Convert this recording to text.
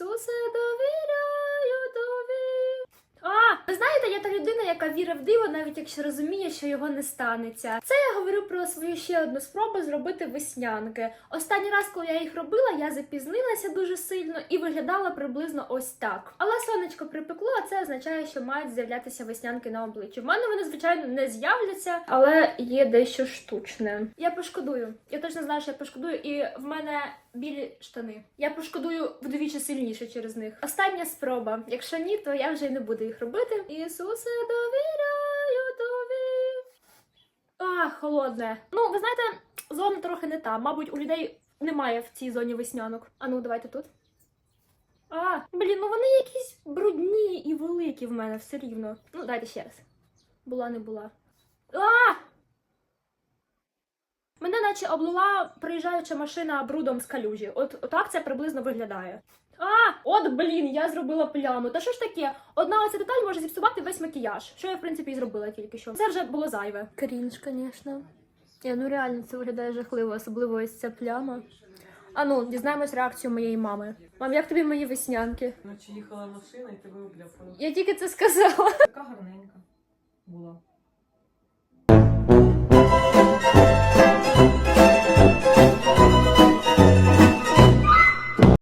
Ісусе, довіряю я та людина, яка вірить в диво, навіть якщо розуміє, що його не станеться. Це я говорю про свою ще одну спробу зробити веснянки. Останній раз, коли я їх робила, я запізнилася дуже сильно і виглядала приблизно ось так. Але сонечко припекло, а це означає, що мають з'являтися веснянки на обличчі. В мене вони, звичайно, не з'являться, але є дещо штучне. Я пошкодую. Я точно знаю, що я пошкодую, і в мене білі штани. Я пошкодую вдвічі сильніше через них. Остання спроба. Якщо ні, то я вже й не буду їх робити. Ісусе, довіряю тобі. А, холодне. Ну, ви знаєте, зона трохи не та. Мабуть, у людей немає в цій зоні веснянок. А ну, давайте тут. А, блін, ну вони якісь брудні і великі в мене все рівно. Ну, дайте ще раз. Була, не була. А! Наче облила приїжджаюча машина брудом з калюжі. От так це приблизно виглядає. А, от блін, я зробила пляму. Та що ж таке? Одна оця деталь може зіпсувати весь макіяж. Що я, в принципі, і зробила тільки що. Це вже було зайве. Крінж, звісно. Я, ну реально це виглядає жахливо, особливо ось ця пляма. А ну, дізнаємось реакцію моєї мами. Мам, як тобі мої веснянки? Ночі їхала машина і тебе обляпала. Я тільки це сказала. Така гарненька була.